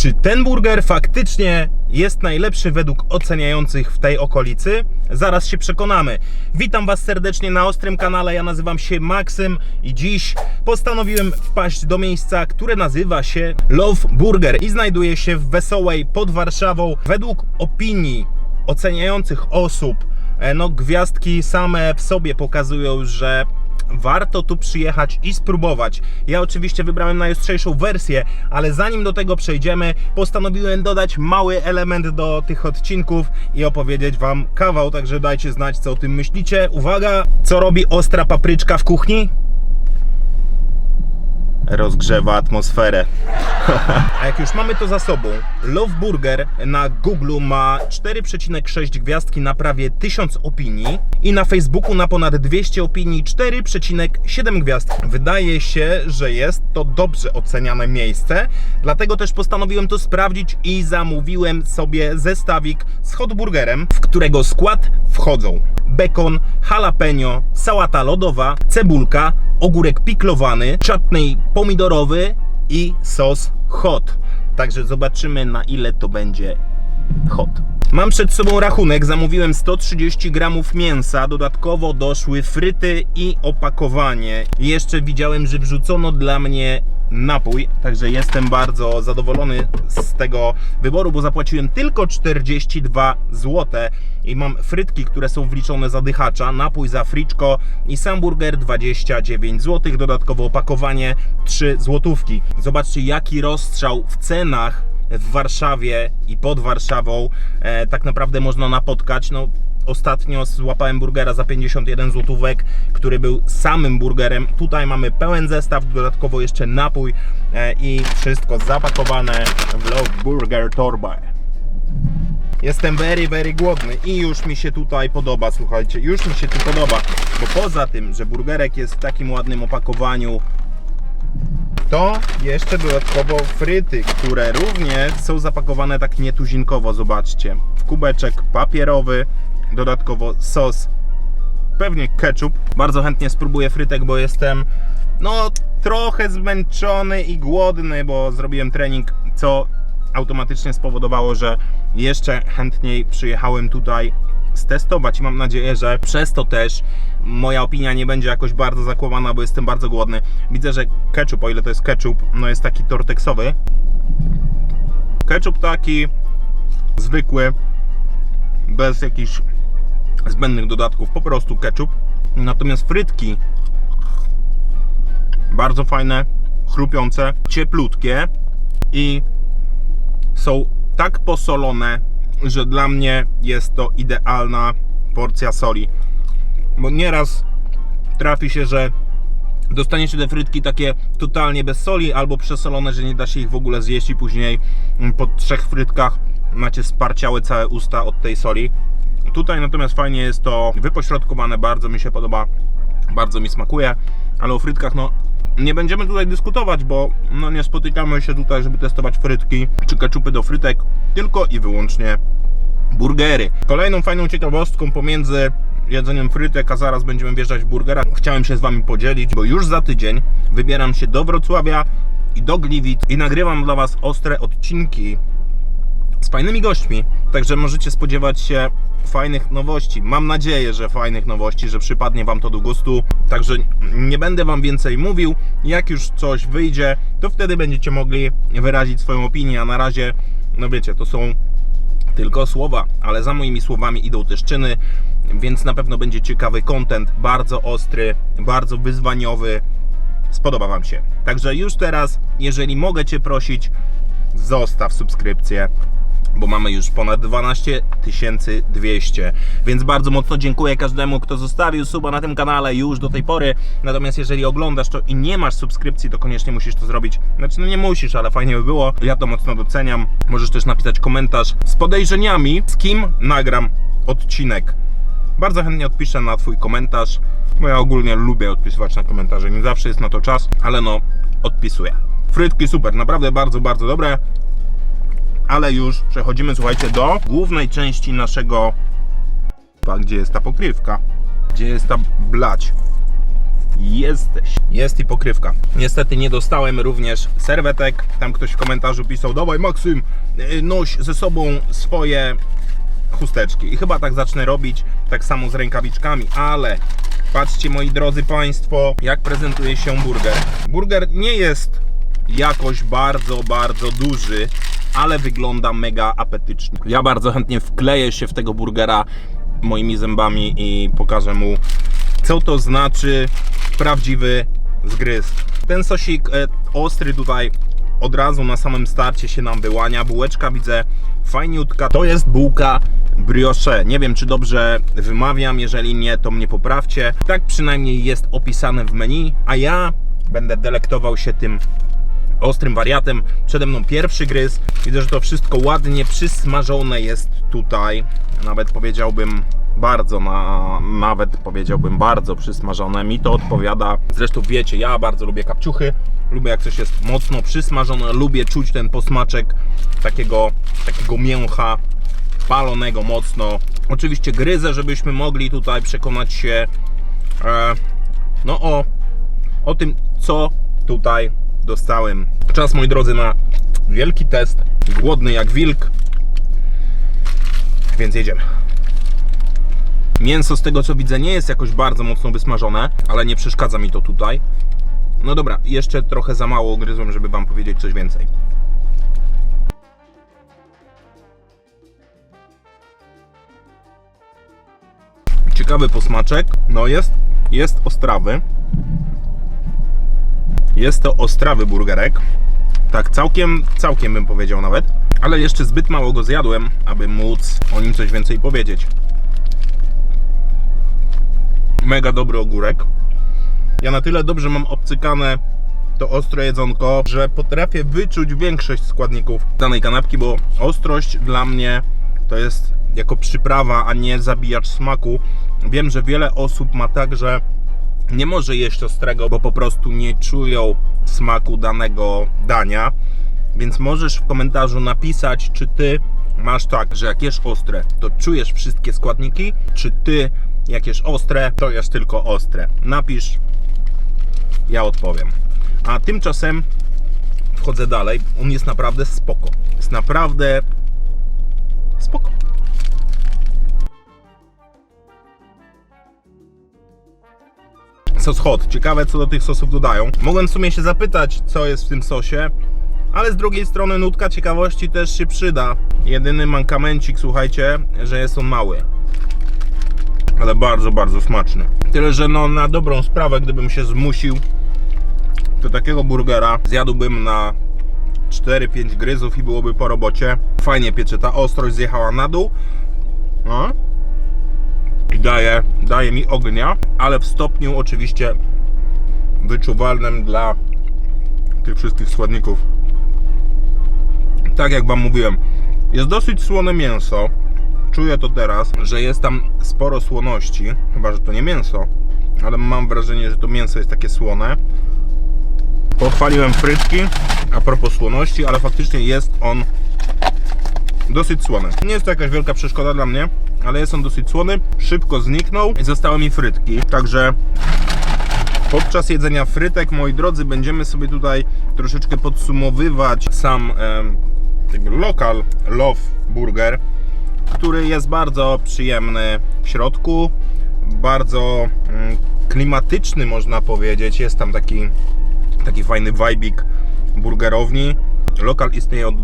Czy ten burger faktycznie jest najlepszy według oceniających w tej okolicy? Zaraz się przekonamy. Witam Was serdecznie na Ostrym kanale. Ja nazywam się Maksym i dziś postanowiłem wpaść do miejsca, które nazywa się Love Burger i znajduje się w Wesołej pod Warszawą. Według opinii oceniających osób, e, no gwiazdki same w sobie pokazują, że warto tu przyjechać i spróbować. Ja oczywiście wybrałem najostrzejszą wersję, ale zanim do tego przejdziemy, postanowiłem dodać mały element do tych odcinków i opowiedzieć Wam kawał, także dajcie znać, co o tym myślicie. Uwaga, co robi ostra papryczka w kuchni? Rozgrzewa atmosferę. A jak już mamy to za sobą, Love Burger na Google ma 4,6 gwiazdki na prawie 1000 opinii i na Facebooku na ponad 200 opinii 4,7 gwiazdki. Wydaje się, że jest to dobrze oceniane miejsce, dlatego też postanowiłem to sprawdzić i zamówiłem sobie zestawik z hot burgerem, w którego skład wchodzą bekon, jalapeno, sałata lodowa, cebulka, ogórek piklowany, chutney pomidorowy i sos hot. Także zobaczymy na ile to będzie hot. Mam przed sobą rachunek, zamówiłem 130 gramów mięsa, dodatkowo doszły fryty i opakowanie. Jeszcze widziałem, że wrzucono dla mnie napój, także jestem bardzo zadowolony z tego wyboru, bo zapłaciłem tylko 42 zł i mam frytki, które są wliczone za dychacza, napój za friczko i sam burger 29 zł, dodatkowo opakowanie 3 złotówki. Zobaczcie jaki rozstrzał w cenach w Warszawie i pod Warszawą e, tak naprawdę można napotkać. No, ostatnio złapałem burgera za 51 złotówek, który był samym burgerem. Tutaj mamy pełen zestaw, dodatkowo jeszcze napój e, i wszystko zapakowane w Love Burger torbę. Jestem very, very głodny i już mi się tutaj podoba, słuchajcie, już mi się tu podoba, bo poza tym, że burgerek jest w takim ładnym opakowaniu, to jeszcze dodatkowo fryty, które również są zapakowane tak nietuzinkowo, zobaczcie. W kubeczek papierowy, dodatkowo sos, pewnie ketchup. Bardzo chętnie spróbuję frytek, bo jestem no trochę zmęczony i głodny, bo zrobiłem trening, co automatycznie spowodowało, że jeszcze chętniej przyjechałem tutaj stestować i mam nadzieję, że przez to też moja opinia nie będzie jakoś bardzo zakłamana, bo jestem bardzo głodny. Widzę, że ketchup, o ile to jest ketchup, no jest taki torteksowy. Ketchup taki zwykły, bez jakichś zbędnych dodatków, po prostu ketchup. Natomiast frytki bardzo fajne, chrupiące, cieplutkie i są tak posolone, że dla mnie jest to idealna porcja soli. Bo nieraz trafi się, że dostaniecie te frytki takie totalnie bez soli albo przesolone, że nie da się ich w ogóle zjeść i później po trzech frytkach macie sparciałe całe usta od tej soli. Tutaj natomiast fajnie jest to wypośrodkowane, bardzo mi się podoba, bardzo mi smakuje, ale o frytkach no nie będziemy tutaj dyskutować, bo no nie spotykamy się tutaj, żeby testować frytki czy keczupy do frytek, tylko i wyłącznie burgery. Kolejną fajną ciekawostką pomiędzy jedzeniem frytek, a zaraz będziemy wjeżdżać w burgera, chciałem się z Wami podzielić, bo już za tydzień wybieram się do Wrocławia i do Gliwic i nagrywam dla Was ostre odcinki z fajnymi gośćmi, także możecie spodziewać się fajnych nowości. Mam nadzieję, że fajnych nowości, że przypadnie Wam to do gustu. Także nie będę Wam więcej mówił. Jak już coś wyjdzie, to wtedy będziecie mogli wyrazić swoją opinię. A na razie, no wiecie, to są tylko słowa, ale za moimi słowami idą też czyny, więc na pewno będzie ciekawy content, bardzo ostry, bardzo wyzwaniowy. Spodoba Wam się. Także już teraz, jeżeli mogę Cię prosić, zostaw subskrypcję bo mamy już ponad 12 200, więc bardzo mocno dziękuję każdemu, kto zostawił suba na tym kanale już do tej pory. Natomiast jeżeli oglądasz to i nie masz subskrypcji, to koniecznie musisz to zrobić. Znaczy, no nie musisz, ale fajnie by było. Ja to mocno doceniam. Możesz też napisać komentarz z podejrzeniami, z kim nagram odcinek. Bardzo chętnie odpiszę na Twój komentarz, bo ja ogólnie lubię odpisywać na komentarze. Nie zawsze jest na to czas, ale no, odpisuję. Frytki super, naprawdę bardzo, bardzo dobre ale już przechodzimy, słuchajcie, do głównej części naszego... Gdzie jest ta pokrywka? Gdzie jest ta blać? jesteś. Jest i pokrywka. Niestety nie dostałem również serwetek. Tam ktoś w komentarzu pisał, dawaj Maksym, yy, noś ze sobą swoje chusteczki. I chyba tak zacznę robić, tak samo z rękawiczkami, ale patrzcie moi drodzy Państwo, jak prezentuje się burger. Burger nie jest jakoś bardzo, bardzo duży, ale wygląda mega apetycznie. Ja bardzo chętnie wkleję się w tego burgera moimi zębami i pokażę mu, co to znaczy prawdziwy zgryz. Ten sosik e, ostry tutaj od razu na samym starcie się nam wyłania. Bułeczka widzę fajniutka. To jest bułka brioche. Nie wiem, czy dobrze wymawiam. Jeżeli nie, to mnie poprawcie. Tak przynajmniej jest opisane w menu, a ja będę delektował się tym ostrym wariatem. Przede mną pierwszy gryz. Widzę, że to wszystko ładnie przysmażone jest tutaj. Nawet powiedziałbym bardzo, na, nawet powiedziałbym bardzo przysmażone. Mi to odpowiada. Zresztą wiecie, ja bardzo lubię kapciuchy. Lubię jak coś jest mocno przysmażone. Lubię czuć ten posmaczek takiego, takiego mięcha palonego mocno. Oczywiście gryzę, żebyśmy mogli tutaj przekonać się e, no o, o tym, co tutaj dostałem. Czas, moi drodzy, na wielki test. Głodny jak wilk. Więc jedziemy. Mięso z tego co widzę nie jest jakoś bardzo mocno wysmażone, ale nie przeszkadza mi to tutaj. No dobra, jeszcze trochę za mało gryzłem, żeby wam powiedzieć coś więcej. Ciekawy posmaczek. No jest, jest ostrawy. Jest to ostrawy burgerek. Tak, całkiem, całkiem bym powiedział nawet. Ale jeszcze zbyt mało go zjadłem, aby móc o nim coś więcej powiedzieć. Mega dobry ogórek. Ja na tyle dobrze mam obcykane to ostre jedzonko, że potrafię wyczuć większość składników danej kanapki, bo ostrość dla mnie to jest jako przyprawa, a nie zabijacz smaku. Wiem, że wiele osób ma tak, że nie może jeść ostrego, bo po prostu nie czują smaku danego dania. Więc możesz w komentarzu napisać, czy ty masz tak, że jak jesz ostre, to czujesz wszystkie składniki, czy ty jak jesz ostre, to jesz tylko ostre. Napisz, ja odpowiem. A tymczasem wchodzę dalej. On jest naprawdę spoko. Jest naprawdę spoko. Sos hot. Ciekawe, co do tych sosów dodają. Mogłem w sumie się zapytać, co jest w tym sosie, ale z drugiej strony nutka ciekawości też się przyda. Jedyny mankamencik, słuchajcie, że jest on mały. Ale bardzo, bardzo smaczny. Tyle, że no na dobrą sprawę, gdybym się zmusił, to takiego burgera zjadłbym na 4-5 gryzów i byłoby po robocie. Fajnie piecze, ta ostrość zjechała na dół. No. I daje, daje mi ognia, ale w stopniu oczywiście wyczuwalnym dla tych wszystkich składników. Tak jak Wam mówiłem, jest dosyć słone mięso. Czuję to teraz, że jest tam sporo słoności. Chyba, że to nie mięso, ale mam wrażenie, że to mięso jest takie słone. Pochwaliłem frytki a propos słoności, ale faktycznie jest on dosyć słony. Nie jest to jakaś wielka przeszkoda dla mnie, ale jest on dosyć słony. Szybko zniknął i zostały mi frytki. Także podczas jedzenia frytek, moi drodzy, będziemy sobie tutaj troszeczkę podsumowywać sam e, lokal Love Burger, który jest bardzo przyjemny w środku, bardzo mm, klimatyczny można powiedzieć. Jest tam taki, taki fajny vibik burgerowni. Lokal istnieje od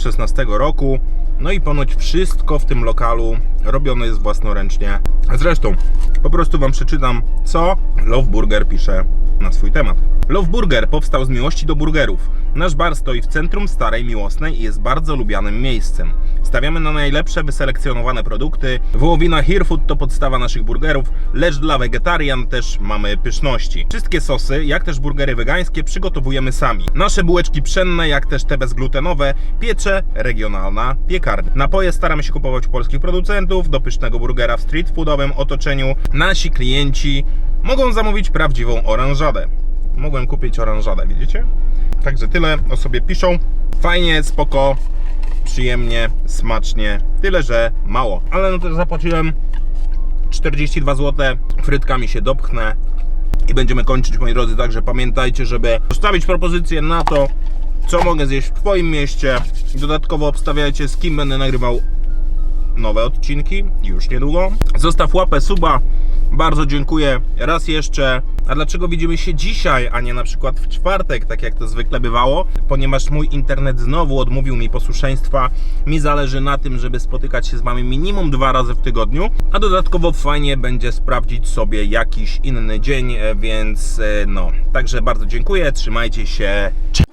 2016 roku. No i ponoć wszystko w tym lokalu robione jest własnoręcznie. Zresztą, po prostu Wam przeczytam, co Love Burger pisze na swój temat. Love Burger powstał z miłości do burgerów. Nasz bar stoi w centrum Starej Miłosnej i jest bardzo lubianym miejscem. Stawiamy na najlepsze wyselekcjonowane produkty. Wołowina Hereford to podstawa naszych burgerów, lecz dla wegetarian też mamy pyszności. Wszystkie sosy, jak też burgery wegańskie przygotowujemy sami. Nasze bułeczki pszenne, jak też te bezglutenowe, piecze regionalna piekarnia. Napoje staramy się kupować u polskich producentów, do pysznego burgera w street foodowym otoczeniu. Nasi klienci mogą zamówić prawdziwą oranżadę. Mogłem kupić oranżadę, widzicie? Także tyle o sobie piszą. Fajnie, spoko, przyjemnie, smacznie. Tyle, że mało. Ale no też zapłaciłem 42 zł. Frytkami się dopchnę I będziemy kończyć, moi drodzy, także pamiętajcie, żeby zostawić propozycję na to, co mogę zjeść w Twoim mieście. Dodatkowo obstawiajcie, z kim będę nagrywał nowe odcinki już niedługo. Zostaw łapę suba. Bardzo dziękuję raz jeszcze. A dlaczego widzimy się dzisiaj, a nie na przykład w czwartek, tak jak to zwykle bywało? Ponieważ mój internet znowu odmówił mi posłuszeństwa. Mi zależy na tym, żeby spotykać się z Wami minimum dwa razy w tygodniu, a dodatkowo fajnie będzie sprawdzić sobie jakiś inny dzień, e, więc e, no. Także bardzo dziękuję, trzymajcie się. Cześć!